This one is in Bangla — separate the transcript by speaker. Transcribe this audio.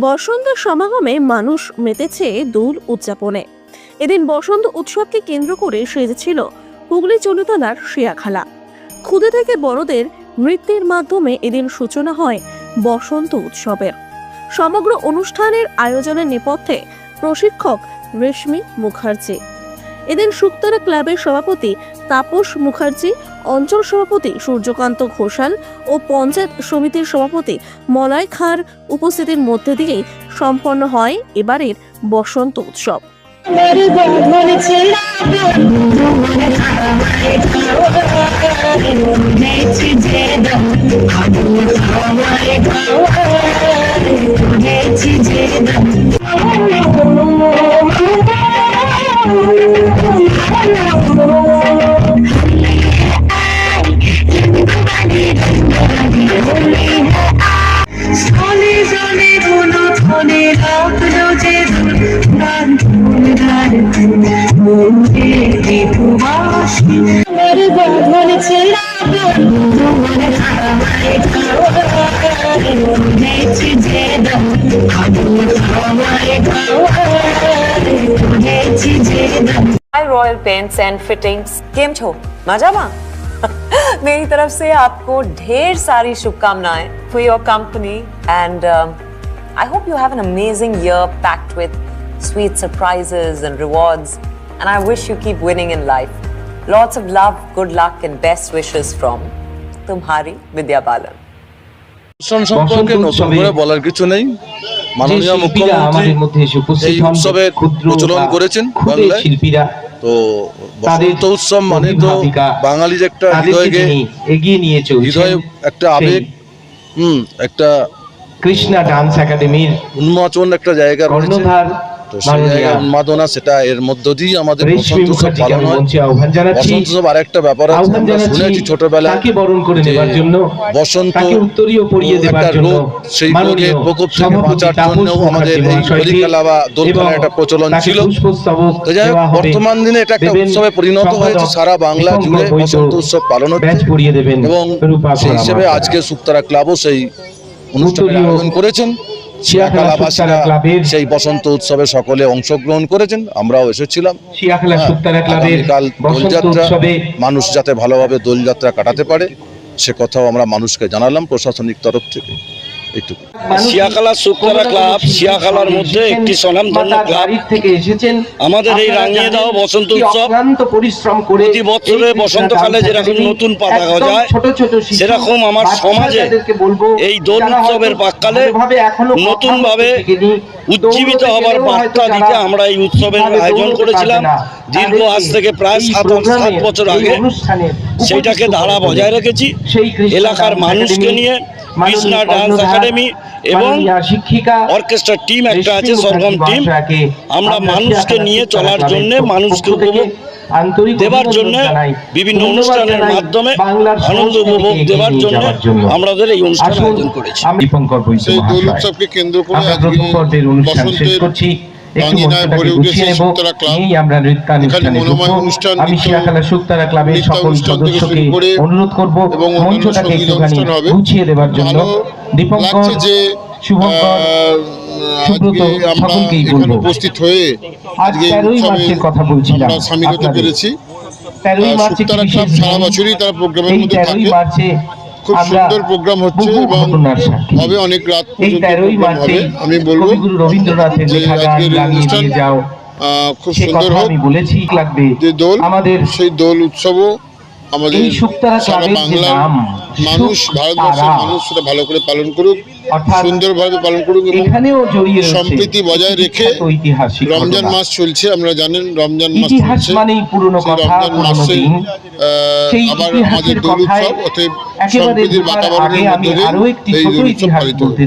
Speaker 1: বসন্ত সমাগমে মানুষ মেতেছে দোল উদযাপনে। এদিন বসন্ত উৎসবকে কেন্দ্র করে সেজেছিল হুগলি চলুতলার শিয়াখালা। খুদে থেকে বড়দের নৃত্যের মাধ্যমে এদিন সূচনা হয় বসন্ত উৎসবের। সমগ্র অনুষ্ঠানের আয়োজনের নেপথ্যে প্রশিক্ষক রেশমি মুখার্জি এদিন শুক্তারা ক্লাবের সভাপতি তাপস মুখার্জি, অঞ্চল সভাপতি সূর্যকান্ত ঘোষাল ও পঞ্চায়েত সমিতির সভাপতি মলয় খাঁর উপস্থিতির মধ্যে দিয়েই সম্পন্ন হয় এবারের বসন্ত উৎসব।
Speaker 2: रॉयल पेंट्स एंड फिटिंग्स केम छो मजामा मेरी तरफ़ से आपको ढेर सारी शुभकामनाएँ for your company and I hope you have an amazing year packed with sweet surprises and rewards. And I wish you keep winning in life. Lots of love, good luck, and best wishes from Tumhari Vidya
Speaker 3: Balan. সম্পর্কে বলার কিছু নেই মাননীয় মুখ্যমন্ত্রী উৎসবের প্রচলন করেছেন বাংলায় তো বসন্ত উৎসব মানে তো বাঙালির একটা হৃদয়কে
Speaker 4: এগিয়ে নিয়ে চলছে
Speaker 3: হৃদয়ে একটা আবেগ হম একটা
Speaker 4: কৃষ্ণা ডান্স একাডেমির
Speaker 3: উন্মোচন একটা জায়গা
Speaker 4: কর্ণধার
Speaker 3: তো সেই উন্মাদনা সেটা এর মধ্য দিয়ে আমাদের বসন্ত উৎসব পালন হয়। বসন্ত উৎসব ব্যাপার আছে আমরা শুনেছি ছোটবেলায় বসন্ত একটা রোগ সেই রোগের প্রকোপ থেকে বাঁচার জন্য আমাদের এই হোলি খেলা বা দোল খেলার একটা প্রচলন ছিল। তো যাই হোক বর্তমান দিনে এটা একটা উৎসবে পরিণত হয়েছে সারা বাংলা জুড়ে বসন্ত উৎসব পালন হচ্ছে। এবং সেই হিসেবে আজকে সুক্তারা ক্লাবও সেই অনুষ্ঠানের আয়োজন করেছেন। সেই বসন্ত উৎসবে সকলে অংশগ্রহণ করেছেন। আমরাও এসেছিলাম। হ্যাঁ, দোলযাত্রা। মানুষ যাতে ভালোভাবে দোলযাত্রা কাটাতে পারে সে কথাও আমরা মানুষকে জানালাম প্রশাসনিক তরফ থেকে। এইটুকু
Speaker 5: শিয়াখালা শুক্তারা ক্লাব শিয়াখালার মধ্যে একটি স্বনামধন্য ক্লাব।
Speaker 4: থেকে এসেছেন।
Speaker 5: আমাদের এই
Speaker 4: আপনারা
Speaker 5: রাঙিয়ে দাও বসন্ত উৎসব
Speaker 4: পরিশ্রম করে
Speaker 5: প্রতি বছরে বসন্তকালে যেরকম নতুন পাতা গজায়, সেরকম আমার সমাজে এই দোল উৎসবের নতুনভাবে উজ্জীবিত হবার বার্তা দিতে আমরা এই উৎসবের আয়োজন করেছিলাম দীর্ঘ আজ থেকে প্রায় সাত সাত বছর আগে সেইটাকে ধারা বজায় রেখেছি। এলাকার মানুষকে নিয়ে কৃষ্ণা ডান্স একাডেমি এবং অর্কেস্ট্রা টিম একটা আছে সরগম টিম। আমরা মানুষকে নিয়ে চলার জন্য মানুষকে
Speaker 4: থেকে
Speaker 5: উপভোগ
Speaker 4: আন্তরিক
Speaker 5: দেবার জন্য বিভিন্ন অনুষ্ঠানের মাধ্যমে আনন্দ উপভোগ দেবার জন্য
Speaker 4: যাওয়ার জন্য।
Speaker 5: এই অনুষ্ঠান আয়োজন করেছি।
Speaker 4: দীপঙ্কর বৈদ্য
Speaker 6: দোল উৎসবকে কেন্দ্র করে বসন্তের
Speaker 4: একটু
Speaker 6: রঙিনায়
Speaker 4: মঞ্চটাকে
Speaker 6: ভরে উঠেছে
Speaker 4: গুছিয়ে নেব
Speaker 6: শুক্তারা
Speaker 4: আমরা নৃত্যানুষ্ঠানে
Speaker 6: এখানে মনোময়
Speaker 4: ঢুকবো।
Speaker 6: অনুষ্ঠান,
Speaker 4: আমি শিয়াখালা শুক্তারা ক্লাবের সকল সদস্যকে অনুরোধ করব। মঞ্চটাকে একটুখানি গুছিয়ে দেবার জন্য। দীপঙ্কর শুভঙ্কর সুব্রত সকলকেই বলব।
Speaker 6: উপস্থিত হয়ে
Speaker 4: আজ
Speaker 6: আজকে
Speaker 4: তেরোই মার্চের কথা বলছিলাম
Speaker 6: সামিল হতে পেরেছি।
Speaker 4: তেরোই মার্চে
Speaker 6: সারা বছরই তারা প্রোগ্রামের মধ্যে থাকে।
Speaker 4: মার্চে
Speaker 6: খুব সুন্দর প্রোগ্রাম হচ্ছে এবং হবে অনেক রাত পর্যন্ত প্রোগ্রাম হবে আমি বলব যে আজকের অনুষ্ঠান
Speaker 4: যাও।
Speaker 6: আহ, খুব সুন্দর হোক যে দোল
Speaker 4: আমাদের
Speaker 6: সেই দোল উৎসবও আমাদের সারা
Speaker 4: নাম,
Speaker 6: মানুষ ভারতবর্ষের মানুষ সেটা ভালো করে পালন করুক সুন্দরভাবে পালন করুক এবং সম্প্রীতি বজায় রেখে রমজান মাস চলছে আমরা জানেন রমজান মাস চলছে। রমজান মাসে আবার আমাদের দোল উৎসব অতএব সম্প্রীতির বাতাবরণের মধ্যে এই দোল উৎসব পালিত